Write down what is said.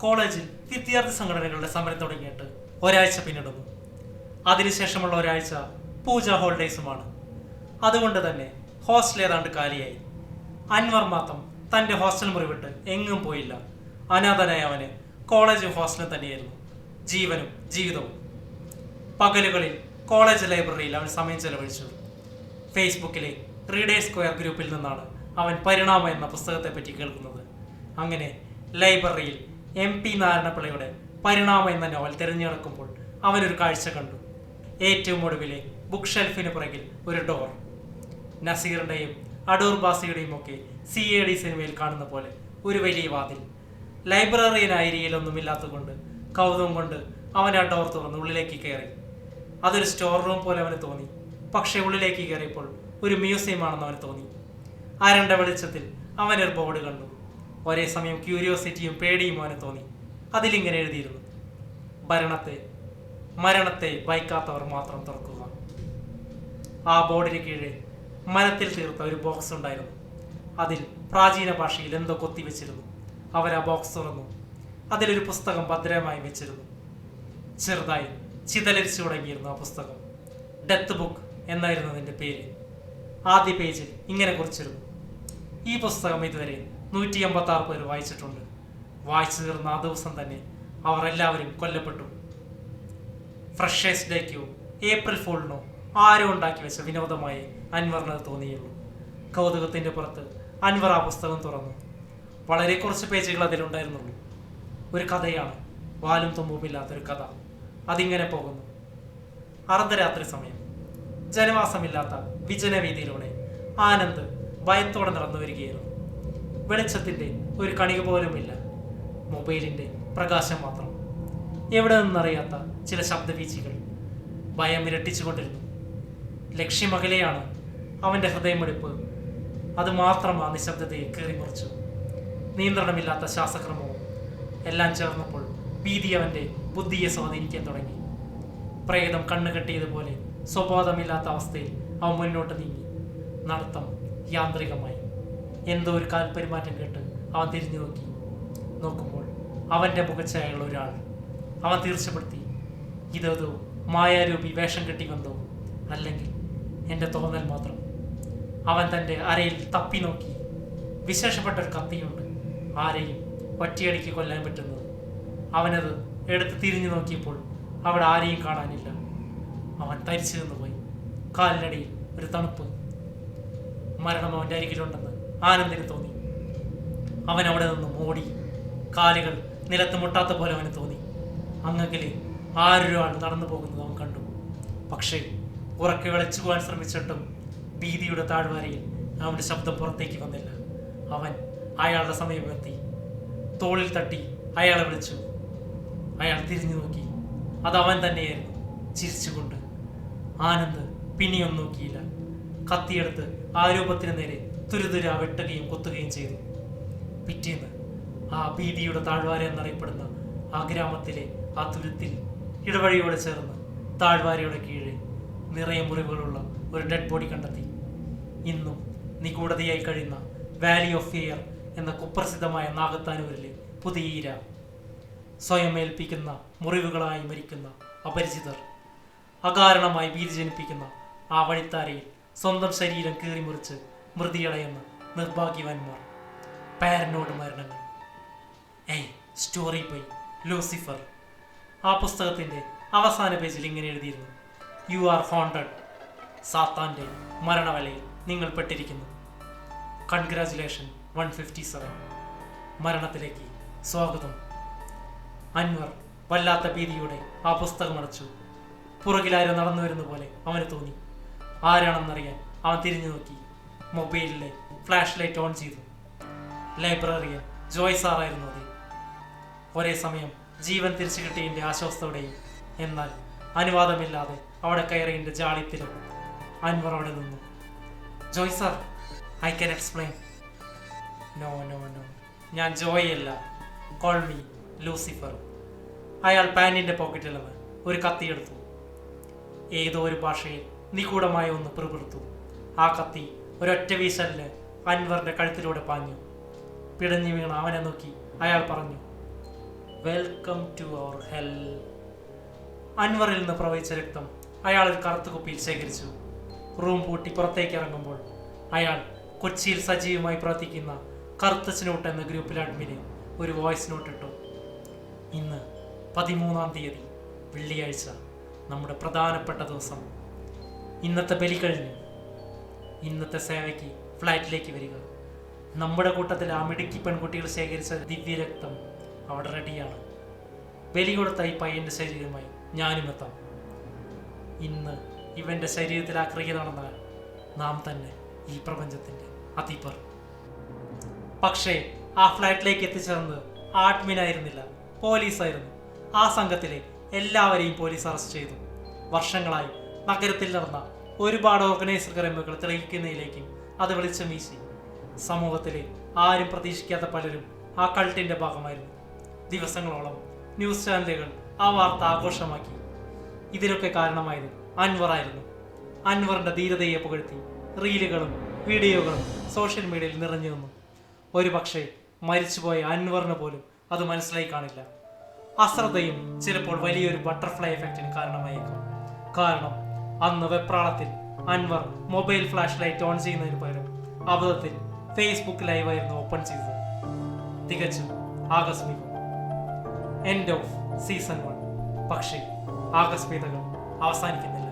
കോളേജിൽ വിദ്യാർത്ഥി സംഘടനകളുടെ സമരം തുടങ്ങിയിട്ട് ഒരാഴ്ച പിന്നിടുന്നു. അതിനുശേഷമുള്ള ഒരാഴ്ച പൂജ ഹോളിഡേയ്സുമാണ്. അതുകൊണ്ട് തന്നെ ഹോസ്റ്റൽ ഏതാണ്ട് കാലിയായി. അൻവർ മാത്രം തന്റെ ഹോസ്റ്റൽ മുറി വിട്ട് എങ്ങും പോയില്ല. അനാഥനായ അവന് കോളേജും ഹോസ്റ്റലും തന്നെയായിരുന്നു. ജീവനും ജീവിതവും. പകലുകളിൽ കോളേജ് ലൈബ്രറിയിൽ അവൻ സമയം ചെലവഴിച്ചു. ഫേസ്ബുക്കിലെ റീഡേ സ്ക്വയർ ഗ്രൂപ്പിൽ നിന്നാണ് അവൻ പരിണാമം എന്ന പുസ്തകത്തെ പറ്റി കേൾക്കുന്നത്. അങ്ങനെ ലൈബ്രറിയിൽ എം പി നാരായണപിള്ളയുടെ പരിണാമ എന്ന നോവൽ തിരഞ്ഞെടുക്കുമ്പോൾ അവനൊരു കാഴ്ച കണ്ടു. ഏറ്റവും ഒടുവിലെ ബുക്ക് ഷെൽഫിന് പുറകിൽ ഒരു ഡോർ നസീറിന്റെയും അടൂർ ബാസിയുടെയും ഒക്കെ സി എ ഡി സിനിമയിൽ കാണുന്ന പോലെ ഒരു വലിയ വാതിൽ. ലൈബ്രറിയനായ രീതിയിലൊന്നുമില്ലാത്തതുകൊണ്ട് കൗതുകം കൊണ്ട് അവൻ ആ ഡോർ തുറന്ന് ഉള്ളിലേക്ക് കയറി. അതൊരു സ്റ്റോർ റൂം പോലെ അവന് തോന്നി. പക്ഷേ ഉള്ളിലേക്ക് കയറിയപ്പോൾ ഒരു മ്യൂസിയം ആണെന്ന് അവന് തോന്നി. അരണ്ട വെളിച്ചത്തിൽ അവനൊരു ബോർഡ് കണ്ടു. ഒരേ സമയം ക്യൂരിയോസിറ്റിയും പേടിയും അവന് തോന്നി. അതിലിങ്ങനെ എഴുതിയിരുന്നു. ഭരണത്തെ മരണത്തെ ഭയക്കാത്തവർ മാത്രം തുറക്കുക. ആ ബോർഡിന് കീഴെ മരത്തിൽ തീർത്ത ഒരു ബോക്സ് ഉണ്ടായിരുന്നു. അതിൽ പ്രാചീന ഭാഷയിൽ എന്തോ കൊത്തിവെച്ചിരുന്നു അവർ ആ ബോക്സ് തുറന്നു. അതിലൊരു പുസ്തകം ഭദ്രമായി വെച്ചിരുന്നു. ചെറുതായി ചിതലരിച്ചു തുടങ്ങിയിരുന്നു ആ പുസ്തകം. ഡെത്ത് ബുക്ക് എന്നായിരുന്നു അതിന്റെ പേര്. ആദ്യ പേജിൽ ഇങ്ങനെ കുറിച്ചിരുന്നു. ഈ പുസ്തകം ഇതുവരെ നൂറ്റി എൺപത്തി ആറ് പേര് വായിച്ചിട്ടുണ്ട്. വായിച്ചു തീർന്ന ആ ദിവസം തന്നെ അവർ എല്ലാവരും കൊല്ലപ്പെട്ടു. ഫ്രഷേഴ്സ് ഡേക്കോ ഏപ്രിൽ ഫോളിനോ ആരോ ഉണ്ടാക്കി വെച്ച വിനോദമായി അൻവറിന് അത് തോന്നിയുള്ളൂ കൗതുകത്തിന്റെ പുറത്ത് അൻവർ ആ പുസ്തകം തുറന്നു. വളരെ കുറച്ച് പേജുകൾ അതിലുണ്ടായിരുന്നുള്ളൂ. ഒരു കഥയാണ് വാലും തുമ്പുമില്ലാത്തൊരു കഥ. അതിങ്ങനെ പോകുന്നു. അർദ്ധരാത്രി സമയം. ജനവാസമില്ലാത്ത വിജനവീതിയിലൂടെ ആനന്ദ് ഭയത്തോടെ നടന്നു വരികയായിരുന്നു. വെളിച്ചത്തിന്റെ ഒരു കണിക പോലുമില്ല. മൊബൈലിന്റെ പ്രകാശം മാത്രം. എവിടെ നിന്നറിയാത്ത ചില ശബ്ദവീചികൾ ഭയം ഇരട്ടിച്ചുകൊണ്ടിരുന്നു. ലക്ഷ്യമകലെയാണ് അവന്റെ ഹൃദയമെടുപ്പ്. അത് മാത്രം ആ നിശബ്ദതയെ കീറിമുറിച്ചു നിയന്ത്രണമില്ലാത്ത ശ്വാസക്രമവും എല്ലാം ചേർന്നപ്പോൾ ഭീതി അവന്റെ ബുദ്ധിയെ സ്വാധീനിക്കാൻ തുടങ്ങി. പ്രേതം കണ്ണുകെട്ടിയതുപോലെ സ്വബോധമില്ലാത്ത അവസ്ഥയിൽ അവൻ മുന്നോട്ട് നീങ്ങി. നടത്തം യാന്ത്രികമായി. എന്തോ ഒരു കാൽപെരുമാറ്റം കേട്ട് അവൻ തിരിഞ്ഞു നോക്കി. നോക്കുമ്പോൾ അവന്റെ മുഖച്ഛായുള്ള ഒരാൾ. അവൻ തീർച്ചപ്പെടുത്തി ഇതേതോ മായാരൂപി വേഷം കെട്ടി വന്നോ? അല്ലെങ്കിൽ എന്റെ തോന്നൽ മാത്രം. അവൻ തന്റെ അരയിൽ തപ്പി നോക്കി. വിശേഷപ്പെട്ട ഒരു കത്തിയുണ്ട്. ആരെയും ഒറ്റയടിക്ക് കൊല്ലാൻ പറ്റുന്നത്. അവനത് എടുത്ത് തിരിഞ്ഞു നോക്കിയപ്പോൾ അവിടെ ആരെയും കാണാനില്ല. അവൻ തരിച്ചു നിന്നുപോയി. കാലിനടിയിൽ ഒരു തണുപ്പ് മരണം അവന്റെ അരികിലുണ്ടെന്ന് ആനന്ദിന് തോന്നി. അവൻ അവിടെ നിന്ന് ഓടി കാലുകൾ നിലത്ത് മുട്ടാത്ത പോലെ അവന് തോന്നി. അങ്ങകലെ ആരൊരാൾ നടന്നു പോകുന്നത് അവൻ കണ്ടു. പക്ഷേ ഉറക്കെ വിളിച്ചു പോകാൻ ശ്രമിച്ചിട്ടും ഭീതിയുടെ താഴ്വരയിൽ അവന്റെ ശബ്ദം പുറത്തേക്ക് വന്നില്ല. അവൻ അയാളുടെ സമീപമെത്തി തോളിൽ തട്ടി അയാളെ വിളിച്ചു. അയാൾ തിരിഞ്ഞു നോക്കി. അത് അവൻ തന്നെയായിരുന്നു. ചിരിച്ചുകൊണ്ട്. ആനന്ദ് പിന്നെയൊന്നും നോക്കിയില്ല. കത്തിയെടുത്ത് ആ നേരെ തുരുതുര വെട്ടുകയും കുത്തുകയും ചെയ്തു. പിറ്റേന്ന് ആ ഭീതിയുടെ താഴ്വാര എന്നറിയപ്പെടുന്ന ആ ഗ്രാമത്തിലെ ആ തുരുത്തിൽ ഇടവഴിയോട് ചേർന്ന് താഴ്വാരയുടെ കീഴിൽ നിറയെ മുറിവുകളുള്ള ഒരു ഡെഡ് ബോഡി കണ്ടെത്തി. ഇന്നും നിഗൂഢതയായി കഴിയുന്ന വാലി ഓഫ് ഫിയർ എന്ന കുപ്രസിദ്ധമായ നാഗത്താനൂരിലെ പുതിയ ഈര സ്വയം ഏൽപ്പിക്കുന്ന മുറിവുകളായി മരിക്കുന്ന അപരിചിതർ അകാരണമായി ഭീതി ജനിപ്പിക്കുന്ന ആ വഴിത്താരയിൽ സ്വന്തം ശരീരം കീറിമുറിച്ച് മൃതിയടയുന്ന നിർഭാഗ്യവാന്മാർ. പാരനോട് മരണങ്ങൾ. ഏയ് സ്റ്റോറി പോയി. ലൂസിഫർ. ആ പുസ്തകത്തിന്റെ അവസാന പേജിൽ ഇങ്ങനെ എഴുതിയിരുന്നു. യു ആർ ഹോണ്ടഡ് സാത്താന്റെ മരണവലയിൽ നിങ്ങൾ പെട്ടിരിക്കുന്നു. കൺഗ്രാചുലേഷൻ വൺ ഫിഫ്റ്റി സെവൻ മരണത്തിലേക്ക് സ്വാഗതം. അൻവർ വല്ലാത്ത ഭീതിയോടെ ആ പുസ്തകം അടച്ചു. പുറകിലാരോ നടന്നു വരുന്ന പോലെ അവന് തോന്നി. ആരാണെന്നറിയാൻ അവൻ തിരിഞ്ഞു നോക്കി. മൊബൈലിലെ ഫ്ലാഷ് ലൈറ്റ് ഓൺ ചെയ്തു. ലൈബ്രറിയൻ ജോയ് സാറായിരുന്നു അത്. ഒരേ സമയം ജീവൻ തിരിച്ചു കിട്ടിയതിന്റെ ആശ്വാസത്തോടെയും എന്നാൽ അനുവാദമില്ലാതെ അവിടെ കയറിയതിന്റെ ജാളിത്തിലും അൻവർ അവിടെ നിന്നു. Joy sir I can explain no no no ഞാൻ ജോയ് അല്ല. കോൾ മീ ലൂസിഫർ അയാൾ പാന്റിന്റെ പോക്കറ്റിൽ നിന്ന് ഒരു കത്തിയെടുത്തു ഏതോ ഒരു ഭാഷയിൽ നിഗൂഢമായ ഒന്ന് പിറുപിറുത്തു. ആ കത്തി ഒരൊറ്റ വീശലിന് അൻവറിന്റെ കഴുത്തിലൂടെ പാഞ്ഞു. പിടഞ്ഞു വീണ അവനെ നോക്കി അയാൾ പറഞ്ഞു വെൽക്കം ടു അവർ ഹെൽ അൻവറിൽ നിന്ന് പ്രവഹിച്ച രക്തം അയാൾ ഒരു കറുത്ത കുപ്പിയിൽ ശേഖരിച്ചു. റൂം പൂട്ടി പുറത്തേക്ക് ഇറങ്ങുമ്പോൾ അയാൾ കൊച്ചിയിൽ സജീവമായി പ്രവർത്തിക്കുന്ന കറുത്ത എന്ന ഗ്രൂപ്പിൽ അഡ്മിന് ഒരു വോയിസ് നോട്ട് ഇട്ടു. ഇന്ന് പതിമൂന്നാം തീയതി വെള്ളിയാഴ്ച നമ്മുടെ പ്രധാനപ്പെട്ട ദിവസം. ഇന്നത്തെ ബലി കഴിഞ്ഞു. ഇന്നത്തെ സേവയ്ക്ക് ഫ്ലാറ്റിലേക്ക് വരിക. നമ്മുടെ കൂട്ടത്തിൽ ആ മിടുക്കി പെൺകുട്ടികൾ ശേഖരിച്ച ദിവ്യരക്തം അവിടെ റെഡിയാണ്. ബലി കൊടുത്ത ഈ പയ്യന്റെ ശരീരമായി ഞാനും എത്താം. ഇന്ന് ഇവന്റെ ശരീരത്തിൽ ആ ക്രിയ നടന്നാൽ നാം തന്നെ ഈ പ്രപഞ്ചത്തിന്റെ അതിപ്പർ പക്ഷേ ആ ഫ്ലാറ്റിലേക്ക് എത്തിച്ചേർന്നത് ആഡ്മിനായിരുന്നില്ല പോലീസായിരുന്നു. ആ സംഘത്തിലെ എല്ലാവരെയും പോലീസ് അറസ്റ്റ് ചെയ്തു. വർഷങ്ങളായി നഗരത്തിൽ നടന്ന ഒരുപാട് ഓർഗനൈസർ ക്രൈമുകൾ തെളിയിക്കുന്നതിലേക്കും അത് വെളിച്ചം വീശി. സമൂഹത്തിലെ ആരും പ്രതീക്ഷിക്കാത്ത പലരും ആ കൾട്ടിന്റെ ഭാഗമായിരുന്നു. ദിവസങ്ങളോളം ന്യൂസ് ചാനലുകൾ ആ വാർത്ത ആഘോഷമാക്കി. ഇതിനൊക്കെ കാരണമായത് അൻവറായിരുന്നു അൻവറിന്റെ ധീരതയെ പുകഴ്ത്തി റീലുകളും വീഡിയോകളും സോഷ്യൽ മീഡിയയിൽ നിറഞ്ഞു നിന്നു. ഒരു പക്ഷേ മരിച്ചുപോയ അൻവറിന് പോലും അത് മനസ്സിലായി കാണില്ല. അശ്രദ്ധയും ചിലപ്പോൾ വലിയൊരു ബട്ടർഫ്ലൈ എഫക്റ്റിന് കാരണമായേക്കും. കാരണം അന്ന് വെപ്രാളത്തിൽ Anwar mobile flash light on ചെയ്യുന്നതിന് പകരം അബദ്ധത്തിൽ ഫേസ്ബുക്ക് ലൈവായിരുന്നു ഓപ്പൺ ചെയ്തത്. തികച്ചും ആകസ്മികം. എൻഡ് ഓഫ് സീസൺ വൺ പക്ഷേ ആകസ്മികതകൾ അവസാനിക്കുന്നില്ല.